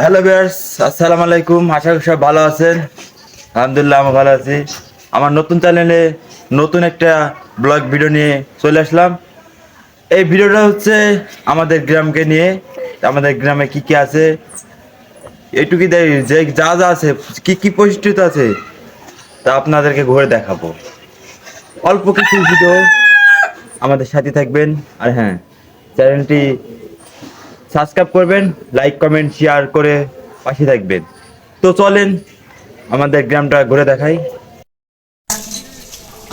Hello বিয়ার্স আসসালামু আলাইকুম। আশা করি সব ভালো আছেন। আলহামদুলিল্লাহ, আমি ভালো আছি। আমার নতুন চ্যানেলে নতুন একটা ব্লগ ভিডিও নিয়ে চলে আসলাম। এই ভিডিওটা হচ্ছে আমাদের গ্রামকে নিয়ে। আমাদের গ্রামে কি কি আছে? এইটুকু দেয় যে যা যা আছে, কি কি পরিস্থিত আছে, তা আপনাদেরকে ঘুরে দেখাবো। অল্প কিছু ভিডিও আমাদের সাথে থাকবেন। আর হ্যাঁ চ্যানেলটি সাবস্ক্রাইব করবেন লাইক কমেন্ট শেয়ার করে পাশে থাকবেন। তো চলেন আমাদের গ্রামটা ঘুরে দেখাই।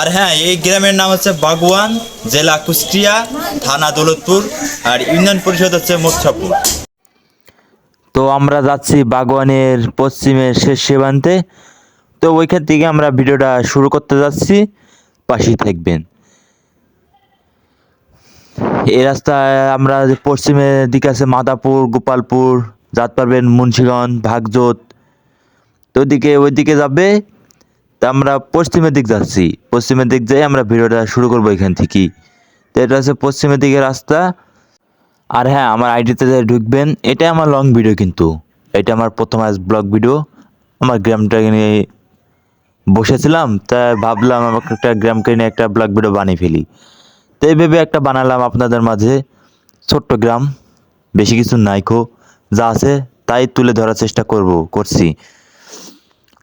আর হ্যাঁ এই গ্রামের নাম হচ্ছে বাগুয়ান জেলা কুষ্টিয়া থানা দৌলতপুর আর ইউনিয়ন পরিষদ হচ্ছে মোচ্ছাপুর। তো আমরা যাচ্ছি বাগওয়ানের পশ্চিমের শেষ সীমান্তে। তো ওইখান থেকে আমরা ভিডিওটা শুরু করতে যাচ্ছি পাশেই থাকবেন। এই রাস্তায় আমরা পশ্চিমের দিকে আছে মাদাপুর, গোপালপুর, যাত পারবেন মুন্সিগঞ্জ, ভাগজোত, তো ওদিকে ওইদিকে যাবে, তা আমরা পশ্চিমের দিক যাচ্ছি। পশ্চিমের দিক যাই আমরা ভিডিওটা শুরু করব এখান থেকেই। তো এটা হচ্ছে পশ্চিমের দিকে রাস্তা। আর হ্যাঁ আমার আইডিতে যে ঢুকবেন এটা আমার লং ভিডিও কিন্তু। এটা আমার প্রথম আজ ব্লগ ভিডিও আমার গ্রামটাকে নিয়ে বসেছিলাম, তাই ভাবলাম আমাকে একটা গ্রামকে নিয়ে একটা ব্লগ ভিডিও বানিয়ে ফেলি। তো এই ভেবে একটা বানালাম আপনাদের মাঝে। ছোট্ট গ্রাম, বেশি কিছু নাইকো যা আছে তাই তুলে ধরার চেষ্টা করব, করছি।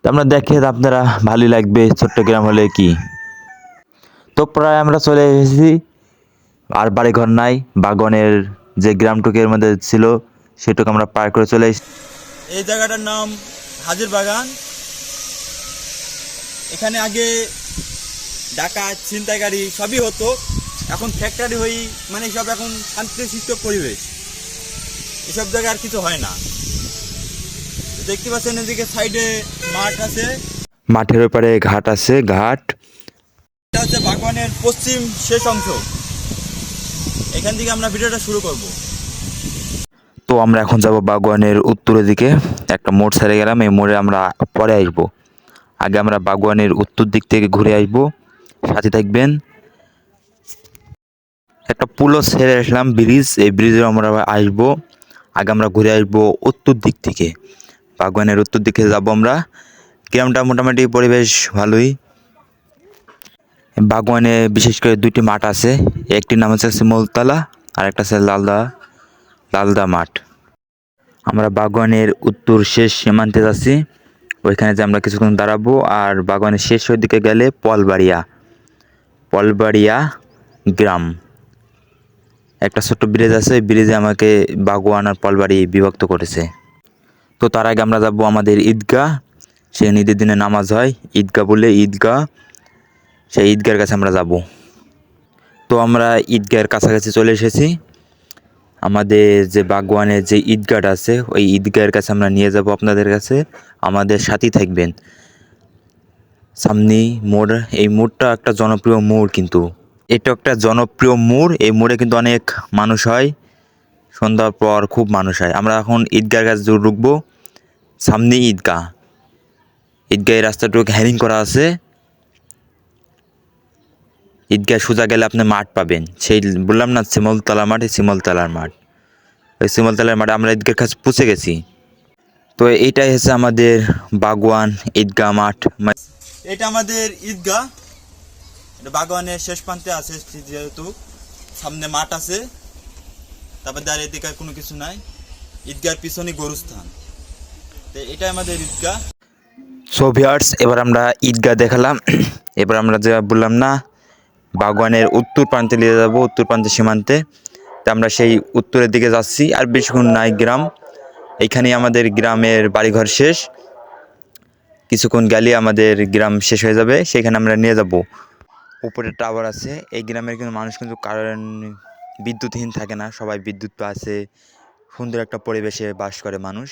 তো আমরা দেখে আপনারা ভালোই লাগবে ছোট্ট গ্রাম হলে কি। তো প্রায় আমরা চলে এসেছি। আর বাড়ি ঘর নাই, বাগনের যে গ্রামটুকের মধ্যে ছিল সেটুকু আমরা পার করে চলে এসেছি। এই জায়গাটার নাম হাজির বাগান। এখানে আগে ডাকাত, ছিনতাইকারী সবই হতো। এখন ফ্যাক্টরি হয়ে মানে সব এখন শান্তিশিষ্ট পরিবেশ। এসব জায়গায় আর কিছু হয় না। দেখতে পাচ্ছেন এদিকে সাইডে মাঠ আছে। মাঠের ওপারে ঘাট আছে ঘাট। এটা হচ্ছে বাগবানের পশ্চিম শেষ অংশ। এখান থেকে আমরা ভিডিওটা শুরু করব। তো আমরা এখন যাব বাগওয়ানের উত্তরের দিকে। একটা মোড় ছেড়ে গেলাম এই মোড়ে আমরা পরে আসব। আগে আমরা বাগওয়ানের উত্তর দিক থেকে ঘুরে আসব। সাথে থাকবেন একটা পুলও ছেড়ে আসলাম, ব্রিজ। এই ব্রিজে আমরা আসব। আগে আমরা ঘুরে আসব উত্তর দিক থেকে। বাগওয়ানের উত্তর দিকে যাব আমরা। গ্রামটা মোটামুটি পরিবেশ ভালোই। বাগওয়ানে বিশেষ করে দুটি মাঠ আছে। একটির নাম হচ্ছে শিমলতলা আর একটা আছে লালদা লালদা মাঠ। আমরা বাগানের উত্তর শেষ সীমান্তে যাচ্ছি। ওইখানে যে আমরা কিছুক্ষণ দাঁড়াবো, আর বাগানের শেষ দিকে গেলে পলবাড়িয়া পলবাড়িয়া গ্রাম। একটা ছোট্ট ব্রিজ আছে ব্রিজে আমাকে বাগোয়ান আর পলবাড়ি বিভক্ত করেছে। তো তার আগে আমরা যাব আমাদের ঈদগাহ, সে ঈদের দিনে নামাজ হয়। ঈদগাহ বলে ঈদগাহ, সেই ঈদগাহের কাছে আমরা যাব। তো আমরা ঈদগাহের কাছাকাছি চলে এসেছি। আমাদের যে বাগওয়ানের যে ঈদগাহ আছে, ওই ঈদগাহের কাছে আমরা নিয়ে যাব আপনাদের কাছে। আমাদের সাথেই থাকবেন। সামনেই মোড়, এই মোড়টা একটা জনপ্রিয় মোড় কিন্তু। এটা একটা জনপ্রিয় মোড়। এই মোড়ে কিন্তু অনেক মানুষ হয়। সন্ধ্যার পর খুব মানুষ হয়। আমরা এখন ঈদগাহের কাছে ঢুকবো সামনেই ঈদগাহ। ঈদগাহের রাস্তাটুকু হ্যারিং করা আছে। ঈদগাহ সোজা গেলে আপনি মাঠ পাবেন। সেই বললাম না, শিমলতলা মাঠ শিমলতলার মাঠ। ওই শিমলতলার মাঠে আমরা ঈদগার কাছে পৌঁছে গেছি। তো এইটাই হচ্ছে আমাদের বাগওয়ান ঈদগাহ মাঠ। এটা আমাদের ঈদগাহ। এটা বাগানের শেষ প্রান্তে আছে যেহেতু সামনে মাঠ আছে, তারপর দাঁড়িয়ে এদিকে কোনো কিছু নাই। ঈদগার পিছনে গরুস্থান। তো এটা আমাদের ঈদগাহ। সো ভিউয়ার্স এবার আমরা ঈদগাহ দেখালাম। এবার আমরা যে বললাম না বাগওয়ানের উত্তর প্রান্তে নিয়ে যাব, উত্তর প্রান্তে সীমান্তে। তা আমরা সেই উত্তরের দিকে যাচ্ছি, আর বেশিক্ষণ নাই গ্রাম। এইখানেই আমাদের গ্রামের বাড়িঘর শেষ। কিছুক্ষণ গেলে আমাদের গ্রাম শেষ হয়ে যাবে, সেখানে আমরা নিয়ে যাব। উপরে টাওয়ার আছে। এই গ্রামের কিন্তু মানুষ কিন্তু কারণ বিদ্যুৎহীন থাকে না, সবাই বিদ্যুৎ আছে সুন্দর একটা পরিবেশে বাস করে মানুষ।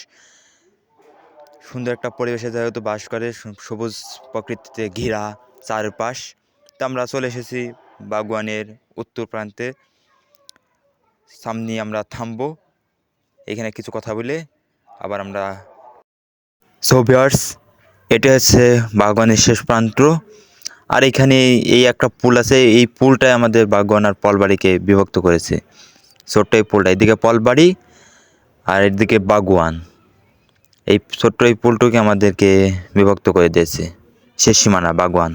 সুন্দর একটা পরিবেশে যেহেতু বাস করে সবুজ প্রকৃতিতে ঘেরা চারপাশ। তা আমরা চলে এসেছি বাগওয়ানের উত্তর প্রান্তে। সামনে আমরা থামবো। এখানে কিছু কথা বলে আবার আমরা সোভিয়ার্স এটা হচ্ছে বাগওয়ানের শেষ প্রান্ত। আর এখানে এই একটা পুল আছে, এই পুলটাই আমাদের বাগওয়ান আর পলবাড়িকে বিভক্ত করেছে। ছোট্ট এই পুলটা, এদিকে পলবাড়ি আর এদিকে বাগুয়ান এই ছোট্ট এই পুলটুকে আমাদেরকে বিভক্ত করে দিয়েছে, শেষ সীমানা, বাগওয়ান।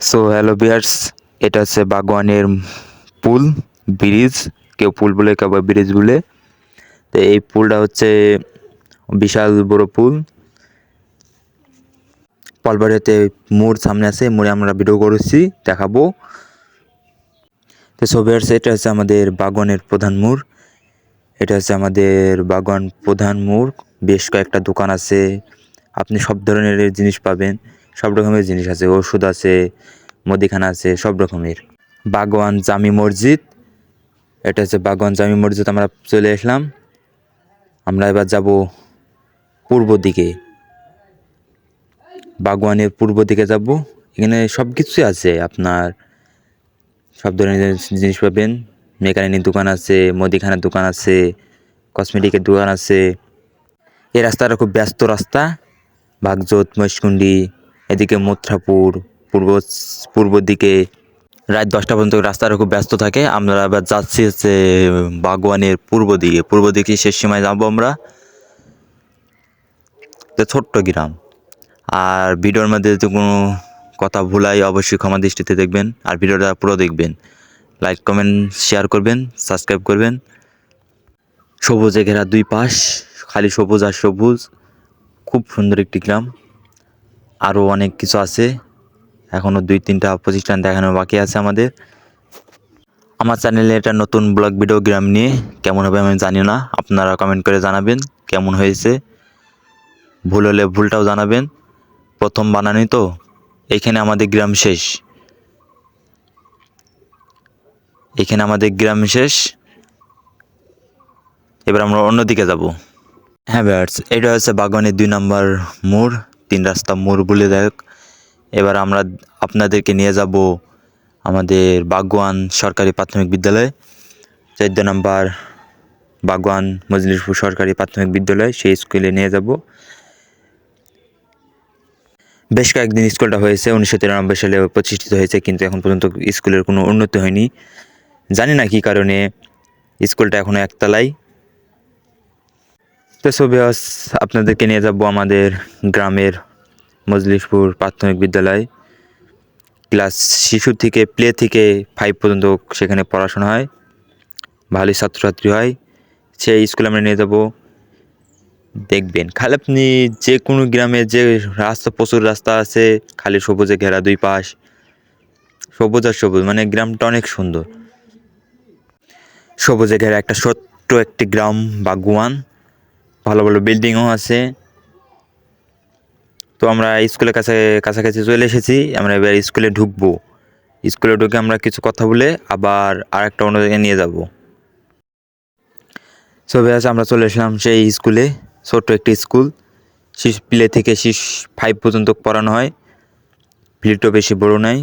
সো হ্যালো বিয়ার্স এটা হচ্ছে বাগওয়ানের পুল, ব্রিজ। কেউ পুল বলে, কেউ ব্রিজ বলে। তো এই পুলটা হচ্ছে বিশাল বড় পুল। পলবাড়িতে মোড় সামনে আছে, মোড়ে আমরা ভিডিও করেছি, দেখাবো। তো সো বিয়ার্স এটা হচ্ছে আমাদের বাগানের প্রধান মোড়। এটা হচ্ছে আমাদের বাগান প্রধান মোড়। বেশ কয়েকটা দোকান আছে। আপনি সব ধরনের জিনিস পাবেন। সব রকমের জিনিস আছে। ওষুধ আছে, মুদিখানা আছে, সব রকমের। বাগওয়ান জামি মসজিদ। এটা হচ্ছে বাগওয়ান জামি মসজিদ। আমরা চলে আসলাম। আমরা এবার যাব পূর্ব দিকে। বাগওয়ানের পূর্ব দিকে যাব। এখানে সব কিছুই আছে আপনার। সব ধরনের জিনিস পাবেন। মেকানিকের দোকান আছে, মুদিখানার দোকান আছে, কসমেটিকের দোকান আছে। এই রাস্তাটা খুব ব্যস্ত রাস্তা। বাগজোত, মহেশকুন্ডি, এদিকে মথুরাপুর, পূর্ব পূর্ব দিকে রাত দশটা পর্যন্ত রাস্তাটা খুব ব্যস্ত থাকে। আমরা এবার যাচ্ছি হচ্ছে বাগওয়ানের পূর্ব দিকে। পূর্ব দিকে শেষ সময় যাব আমরা। ছোট্ট গ্রাম। আর ভিডিওর মধ্যে যদি কোনো কথা ভুলাই অবশ্যই ক্ষমা দৃষ্টিতে দেখবেন। আর ভিডিওটা পুরো দেখবেন। লাইক কমেন্ট শেয়ার করবেন সাবস্ক্রাইব করবেন। সবুজে ঘেরা দুই পাশ, খালি সবুজ আর সবুজ। খুব সুন্দর একটি গ্রাম। আরও অনেক কিছু আছে। এখনও দুই তিনটা প্রতিষ্ঠান দেখানো বাকি আছে আমাদের। আমার চ্যানেলে এটা নতুন ব্লগ ভিডিও গ্রাম নিয়ে কেমন হবে আমি জানি না। আপনারা কমেন্ট করে জানাবেন, কেমন হয়েছে। ভুল হলে ভুলটাও জানাবেন। প্রথম বানানি তো। এখানে আমাদের গ্রাম শেষ। এখানে আমাদের গ্রাম শেষ। এবার আমরা অন্যদিকে যাব। হ্যাঁ ব্যাটস এটা হচ্ছে বাগানের দুই নম্বর মোড়, তিন রাস্তা মোড় বলে দেখ। এবার আমরা আপনাদেরকে নিয়ে যাব আমাদের বাগওয়ান সরকারি প্রাথমিক বিদ্যালয়। চোদ্দ নম্বর বাগওয়ান মজলিশপুর সরকারি প্রাথমিক বিদ্যালয়, সেই স্কুলে নিয়ে যাব। বেশ কয়েকদিন স্কুলটা হয়েছে, উনিশশো তিরানব্বই সালে প্রতিষ্ঠিত হয়েছে, কিন্তু এখন পর্যন্ত স্কুলের কোনো উন্নতি হয়নি। জানি না কী কারণে স্কুলটা এখনও একতলায়। তো ছবি আপনাদেরকে নিয়ে যাব আমাদের গ্রামের মজলিশপুর প্রাথমিক বিদ্যালয়। ক্লাস শিশু থেকে, প্লে থেকে ফাইভ পর্যন্ত সেখানে পড়াশোনা হয়, ভালোই ছাত্রছাত্রী হয়। সেই স্কুলে আমরা নিয়ে যাব দেখবেন। খালি আপনি যে কোনো গ্রামে যে রাস্তা, প্রচুর রাস্তা আছে, খালি সবুজে ঘেরা দুই পাশ, সবুজ আর সবুজ মানে গ্রামটা অনেক সুন্দর। সবুজে ঘেরা একটা ছোট্ট একটি গ্রাম, বাগুয়ান, ভালো ভালো বিল্ডিংও আছে। তো আমরা স্কুলের কাছে, কাছাকাছি চলে এসেছি, আমরা এবার স্কুলে ঢুকবো। স্কুলে ঢুকে আমরা কিছু কথা বলে আবার আর একটা অন্য জায়গায় নিয়ে যাব। সবে আছে আমরা চলে এসলাম সেই স্কুলে। ছোট্ট একটি স্কুল। শিশু প্লে থেকে শিশু ফাইভ পর্যন্ত পড়ানো হয়। প্লেটও বেশি বড় নয়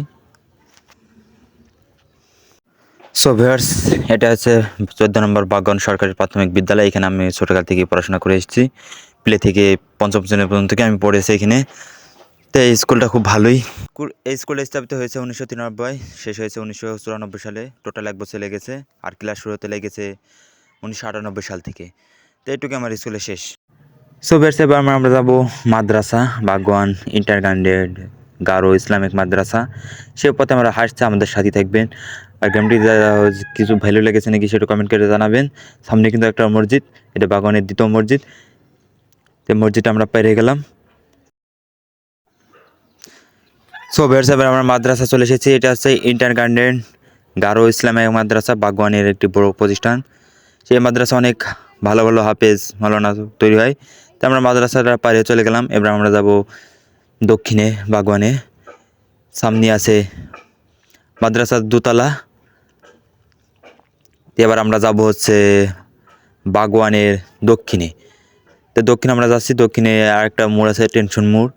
সো ভিউয়ার্স এটা হচ্ছে চোদ্দ নম্বর বাগান সরকারি প্রাথমিক বিদ্যালয়। এখানে আমি ছোটোকাল থেকে পড়াশোনা করে এসেছি। প্লে থেকে পঞ্চম শ্রেণি পর্যন্ত থেকে আমি পড়েছি এখানে। তো এই স্কুলটা খুব ভালোই। এই স্কুল স্থাপিত হয়েছে উনিশশো তিরানব্বই। শেষ হয়েছে উনিশশো চুরানব্বই সালে। টোটাল এক বছর লেগেছে। আর ক্লাস শুরু হতে লেগেছে উনিশশো আটানব্বই সাল থেকে। তো এইটুকু আমার স্কুলে শেষ। সো বেরসে এবার আমরা- যাব মাদ্রাসা, বাগওয়ান ইন্টারগ্রান্ডেড গারো ইসলামিক মাদ্রাসা। সে পথে আমরা হাসছে, আমাদের সাথে থাকবেন। আর গেমটি কিছু ভ্যালু লেগেছে নাকি সেটা কমেন্ট করে জানাবেন। সামনে কিন্তু একটা মসজিদ, এটা বাগানের দ্বিতীয় মসজিদ। তো মসজিদটা আমরা পেরে গেলাম। সো বেরসে এবার আমরা মাদ্রাসা চলে এসেছি। এটা হচ্ছে ইন্টার গার্ডেন গারো ইসলামিক মাদ্রাসা, বাগওয়ানের একটি বড় প্রতিষ্ঠান। সেই মাদ্রাসা অনেক ভালো ভালো হাফেজ মালানা তৈরি হয়। তো আমরা মাদ্রাসাটা পাড়ে চলে গেলাম। এবার আমরা যাব দক্ষিণে বাগওয়ানে সামনে আছে মাদ্রাসার দোতলা। এবার আমরা যাব হচ্ছে বাগওয়ানের দক্ষিণে। তো দক্ষিণে আমরা যাচ্ছি, দক্ষিণে আরেকটা মোড় আছে টেনশন মোড়।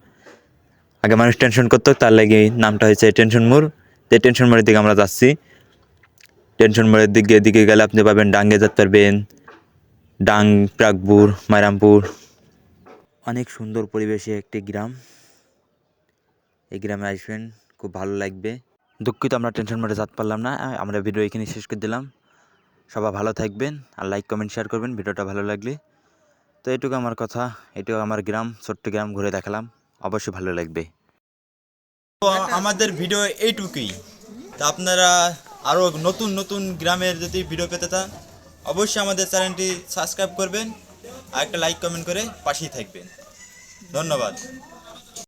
আগে মানুষ টেনশন করতো, তার লাগে নামটা হয়েছে টেনশন মোড়। তো টেনশন মোড়ের দিকে আমরা যাচ্ছি। টেনশন মোড়ের দিকে দিকে গেলে আপনি পাবেন ডাঙ্গে যেতে পারবেন ডাং, প্রাগপুর, মাইরামপুর। অনেক সুন্দর পরিবেশে একটি গ্রাম। এই গ্রামে আসবেন, খুব ভালো লাগবে। দুঃখিত আমরা টেনশন মোড়ে যেতে পারলাম না আমরা ভিডিও এখানে শেষ করে দিলাম। সবাই ভালো থাকবেন আর লাইক কমেন্ট শেয়ার করবেন, ভিডিওটা ভালো লাগলে। তো এটুকু আমার কথা, এটুকু আমার গ্রাম, ছোট্ট গ্রাম ঘুরে দেখালাম। অবশ্যই ভালো লাগবে। তো আমাদের ভিডিও এইটুকুই। তা আপনারা আরও নতুন নতুন গ্রামের যদি ভিডিও পেতে চান, অবশ্যই আমাদের চ্যানেলটি সাবস্ক্রাইব করবেন আর একটা লাইক কমেন্ট করে পাশেই থাকবেন। ধন্যবাদ।